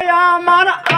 I'm on a-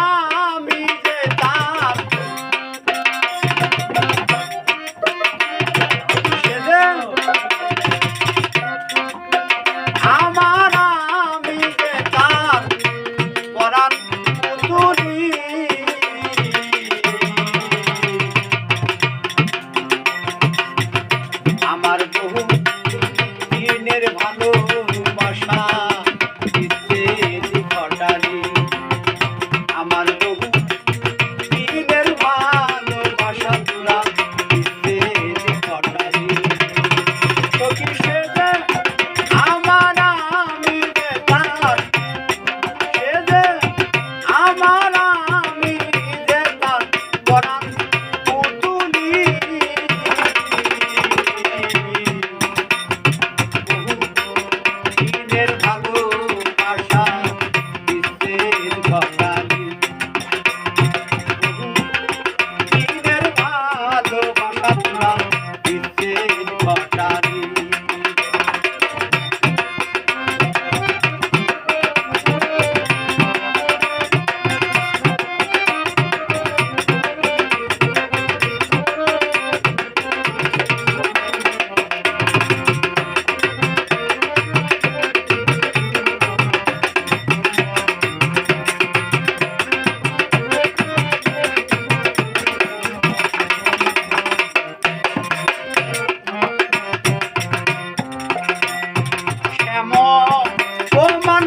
মন প্রমাণ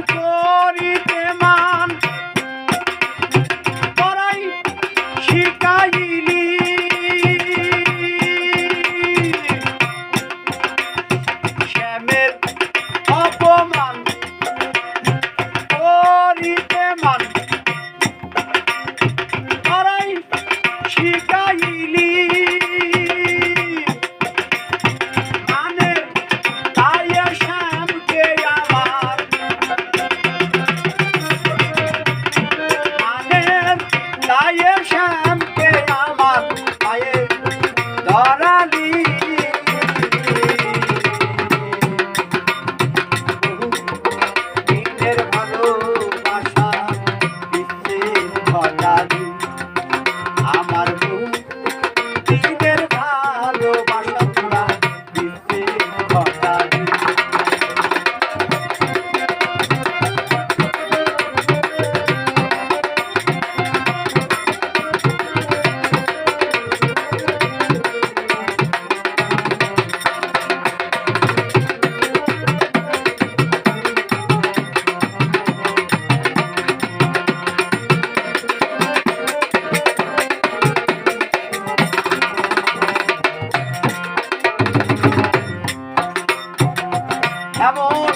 এমন।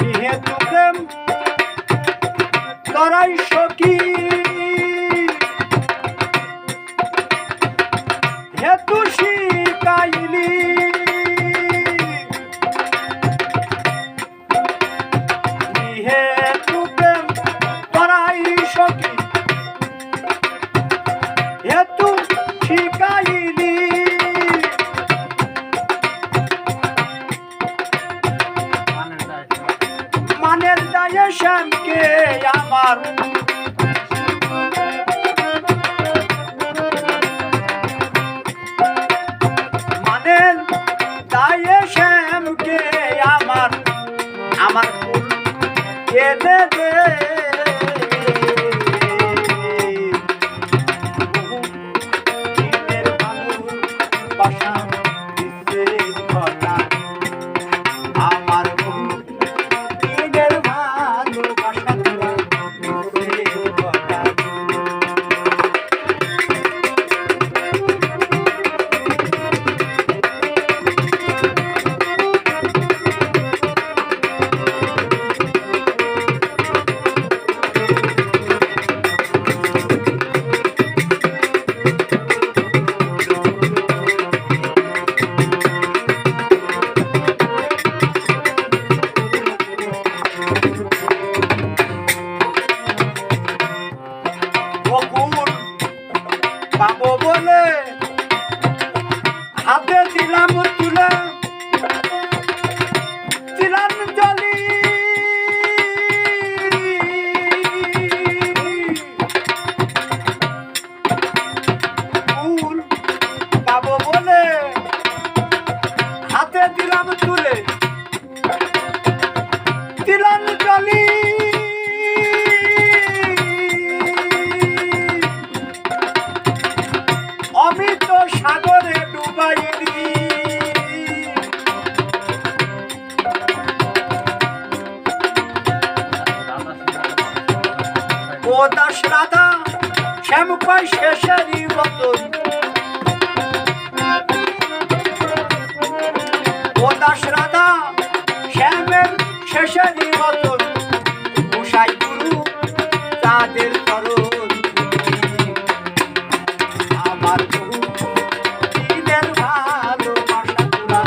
নিহেতু প্রেম লড়াই সখী। হেতু শিকাইলি হাতে দিলাম তুলে ও দাস রাধা, শ্যাম পাই শেষেরই মতন ও দাস রাধা, শ্যামের শেষেরই মতন উষাই গুরু, তাদের আমার গুরু ভালোবাসা তোরা